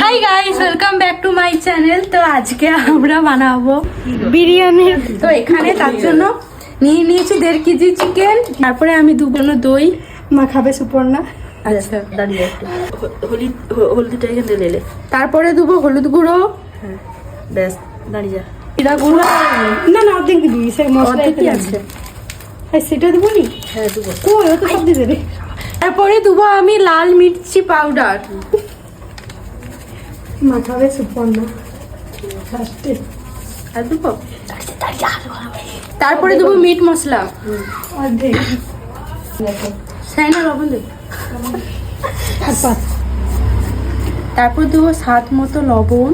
Hi guys welcome back to my channel তো আজকে আমরা বানাবো বিরিয়ানি। তো এখানে তার জন্য নিয়ে নিয়েছি দেড় কেজি চিকেন তারপরে আমি দুগুলো দই। মা খাবে সুপর্ণা। আচ্ছা দাঁড়িয়ে হলুদ হলুদটা এখানে লেলে তারপরে দেবো হলুদ গুঁড়ো। হ্যাঁ ব্যাস দাঁড়িয়ে যা। জিরা গুঁড়ো। না না অর্ধেক দিবি সে মশলা আছে। হ্যাঁ সেটা দেবো নি হ্যাঁ দেবো। ও তো সব দিয়ে দেবে তারপরে দেবো আমি লাল মির্চি পাউডার মা খাবে সুপর্ণা ফার্স্টে আর দেবো তারপরে দেবো মিট মশলা অর্ধেক সাইনা লবণ দেবো তারপর দেবো স্বাদ মতো লবণ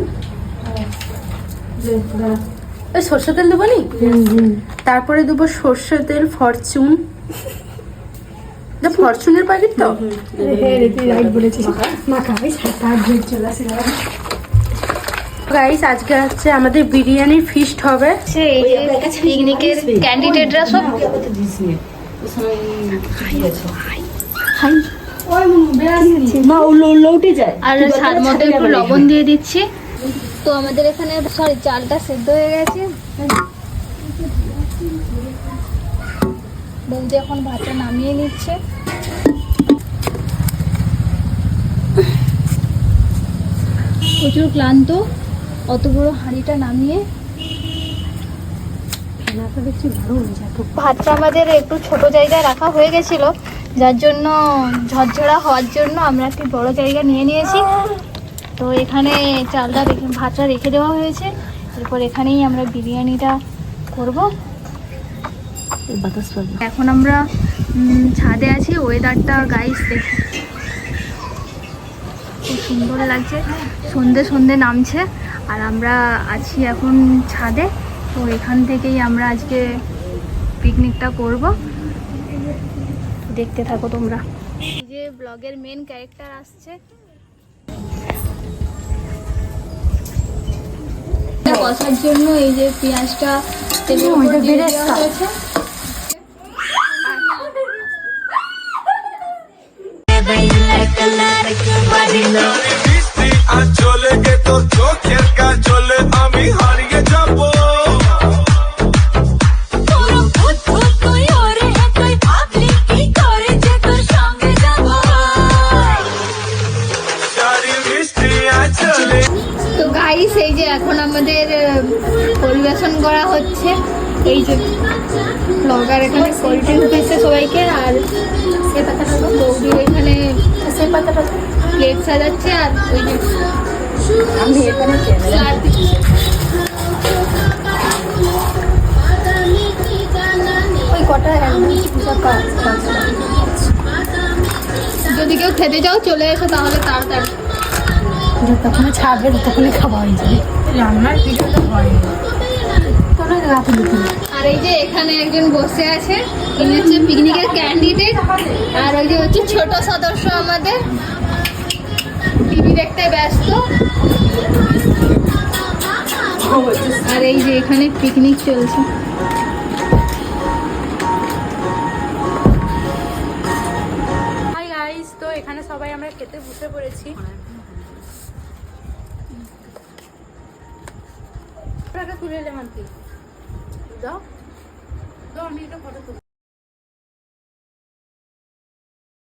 ওই সর্ষে তেল দেবো নি তারপরে দেবো সর্ষে তেল ফরচুন ফরচুনের প্যাকেট তো হ্যাঁ রাইট বলেছিস মা খাবে সাত আট চলে আসে গাইস আজকে হচ্ছে আমাদের বিরিয়ানির ফিস্ট হবে। এই পিকনিকের ক্যান্ডিডেটরা সব? আর স্বাদ মতো একটু লবণ দিয়ে দিচ্ছি। তো আমাদের এখানে সরি চালটা সেদ্ধ হয়ে গেছে। বৌদি এখন ভাতটা নামিয়ে নিচ্ছে। প্রচুর ক্লান্ত। অত বড় হাঁড়িটা নামিয়ে ভাতটা আমাদের একটু ছোট জায়গায় রাখা হয়ে গেছিল। যার জন্য ঝরঝরা হওয়ার জন্য আমরা একটি বড় জায়গা নিয়ে নিয়েছি। তো এখানে চালটা রেখে ভাতটা রেখে দেওয়া হয়েছে। এরপর এখানেই আমরা বিরিয়ানিটা করব। এখন আমরা ছাদে আছি ওয়েদারটা গাইস দেখি খুব সুন্দর লাগছে। সন্ধে সন্ধে নামছে আর আমরা আছি এখন ছাদে। তো এখান থেকেই আমরা আজকে পিকনিকটা করব। দেখতে থাকো তোমরা। যে ব্লগের মেন ক্যারেক্টার আসছে। কষার জন্য এই যে পেঁয়াজটা হয়েছে। বৃষ্টি তো গাইস এই যে এখন আমাদের পরিবেশন করা হচ্ছে। এই যে ব্লগার এখানে কোল্ড দিচ্ছে সবাইকে আর সে বৌদি এখানে পাতাটা প্লেট সাজাচ্ছে আর ওই যে আমি এখানে ওই কটা যদি কেউ খেতে চাও চলে এসো তাহলে তাড়াতাড়ি। যতক্ষণে ছাড়বে ততক্ষণে খাওয়া হয়ে যাবে। রান্নার ভিডিও তো হয় তোরা রাতে দিতে আর এই যে এখানে একজন বসে আছে ইনি হচ্ছে পিকনিকের ক্যান্ডিডেট আর ওই যে হচ্ছে ছোট সদস্য আমাদের। টিভি দেখতে ব্যস্ত। আর এই যে এখানে পিকনিক চলছে। হাই গাইস তো এখানে সবাই আমরা খেতে বসে পড়েছি। টাকা তুলে এলাম আর কি দাও দাও আমি এটা ফটো তুলি